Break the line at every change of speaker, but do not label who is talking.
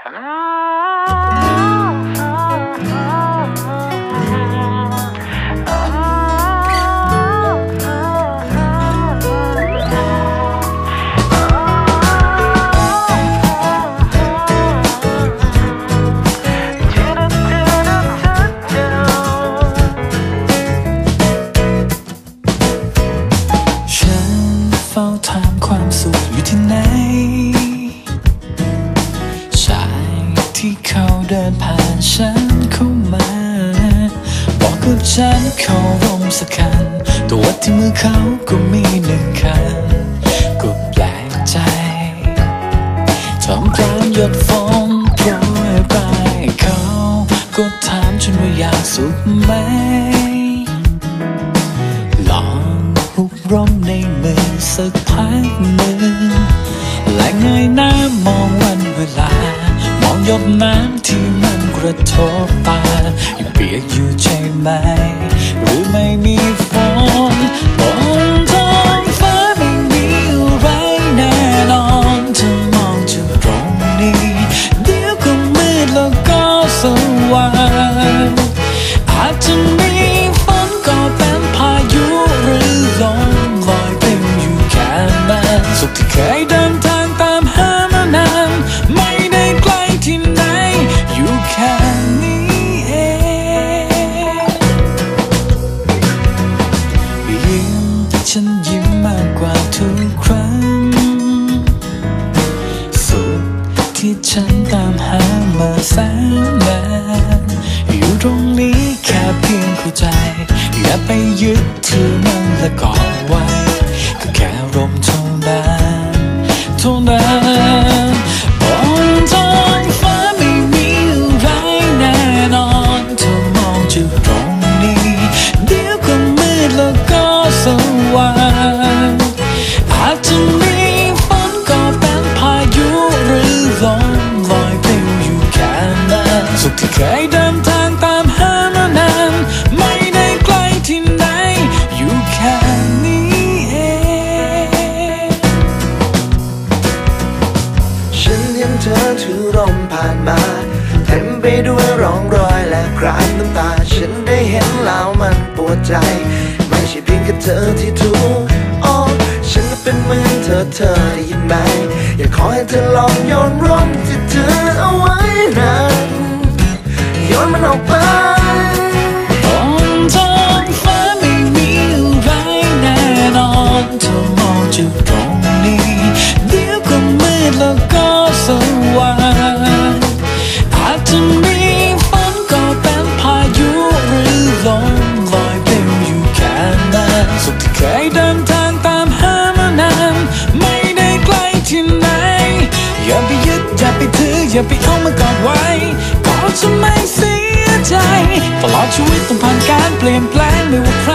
ฉั ฉันเขาร่มสักคันตัววัดที่มือเขาก็มีหนึ่งคันก็แปลกใจทำกลางหยดฝนโปรยปลายเขาก็ถามฉันว่าอยากสุขไหม ลองหุบร่มในมือสักพักหนึ่งและเงยหน้ามองวันเวลา มองหยดน้ำที่ ระทบตายังเปียกอยู่ใช่ไหม หรือไม่มีฝน ที่ฉันตามหามาแสนนานอยู่ตรงนี้แค่เพียงผู้ใจ อย่าไปยึดถือมันและกอดไว้ ก็แค่ลมเท่านั้นเท่านั้น เธอ
ถือร่มผ่านมา เต็มไปด้วยร่องรอยและคราบน้ำตา ฉันได้เห็นแล้วมันปวดใจ ไม่ใช่เพียงแค่เธอที่ทุกข์อ๋อฉันเป็นเหมือนเธอเธอได้ยินไหม อยากขอให้เธอลองโยนร่มที่เธอเอาไว้นะ
อย่าไปถืออย่าไปเอามากอดไว้ก็จะไม่เสียใจ ตลอดชีวิตต้องผ่านการเปลี่ยนแปลงไม่ว่าใคร